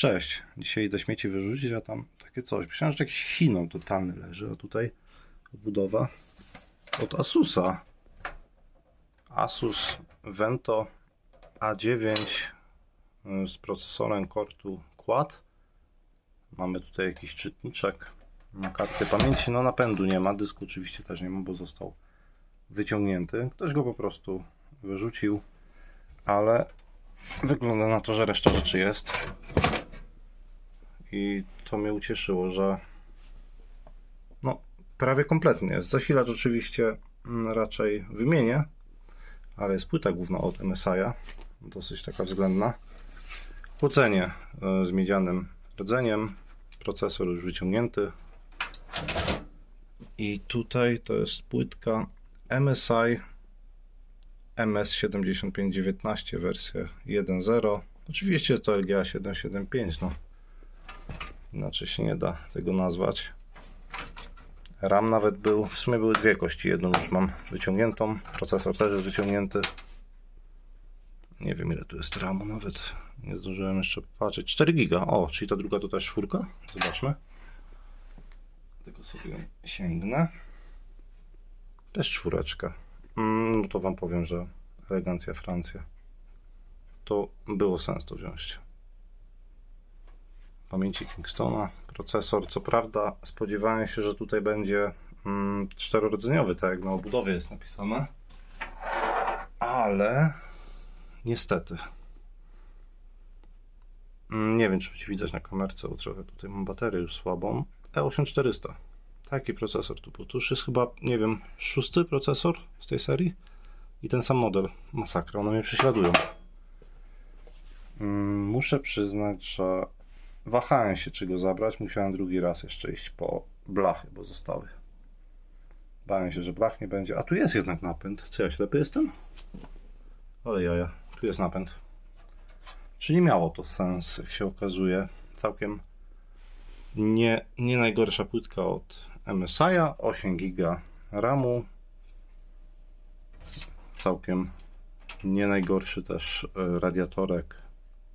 Cześć, dzisiaj idę śmieci wyrzucić, a tam takie coś. Myślałem, że jakiś Chiną totalny leży, a tutaj budowa od Asusa. Asus Vento A9 y, z procesorem Core Quad. Mamy tutaj jakiś czytniczek na kartę pamięci. No napędu nie ma, dysku oczywiście też nie ma, bo został wyciągnięty. Ktoś go po prostu wyrzucił, ale wygląda na to, że reszta rzeczy jest. I to mnie ucieszyło, że no prawie kompletnie. Zasilacz oczywiście mm, raczej wymienię, ale jest płyta główna od MSI'a, dosyć taka względna. Chłodzenie e, z miedzianym rdzeniem, procesor już wyciągnięty. I tutaj to jest płytka MSI MS7519 wersja 1.0. Oczywiście jest to LGA 775, no. Inaczej się nie da tego nazwać. RAM nawet był, w sumie były dwie kości, jedną już mam wyciągniętą, procesor też jest wyciągnięty. Nie wiem ile tu jest RAMu nawet, nie zdążyłem jeszcze popatrzeć. 4 giga, o, czyli ta druga to też czwórka, zobaczmy. Tylko sobie sięgnę. Też czwóreczka. Mm, no to wam powiem, że elegancja Francja. To było sens to wziąć. Pamięci Kingstona, procesor. Co prawda spodziewałem się, że tutaj będzie mm, czterorodzeniowy, tak jak na obudowie jest napisane. Ale niestety. Mm, Nie wiem, czy będzie widać na kamerce, bo trochę tutaj mam baterię już słabą. E E8400. Taki procesor tu był. To już jest chyba, nie wiem, szósty procesor z tej serii. I ten sam model. Masakra, one mnie prześladują. Mm, Muszę przyznać, że wahałem się, czy go zabrać. Musiałem drugi raz jeszcze iść po blachy, bo zostały. Bałem się, że blach nie będzie. A tu jest jednak napęd. Co ja ślepy jestem? Ale jaja, tu jest napęd. Czyli miało to sens, jak się okazuje. Całkiem nie, nie najgorsza płytka od MSI'a. 8 GB RAMu. Całkiem nie najgorszy też e, radiatorek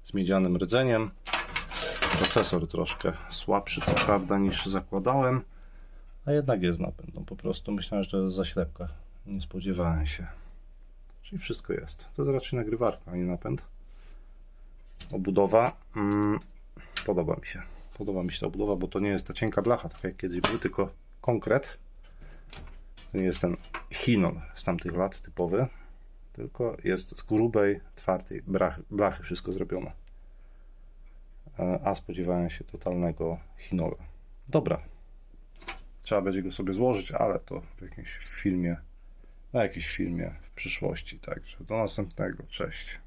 z miedzianym rdzeniem. Procesor troszkę słabszy, to prawda, niż zakładałem, a jednak jest napęd. Po prostu myślałem, że to jest zaślepka. Nie spodziewałem się. Czyli wszystko jest. To jest raczej nagrywarka, a nie napęd. Obudowa. Mm, podoba mi się. Podoba mi się ta obudowa, bo to nie jest ta cienka blacha, tak jak kiedyś był, tylko konkret. To nie jest ten Chinon z tamtych lat typowy, tylko jest z grubej, twardej blachy, blachy wszystko zrobione. E, A spodziewałem się totalnego Chinola. Dobra. Trzeba będzie go sobie złożyć, ale to w jakimś filmie, na jakimś filmie w przyszłości. Także do następnego. Cześć.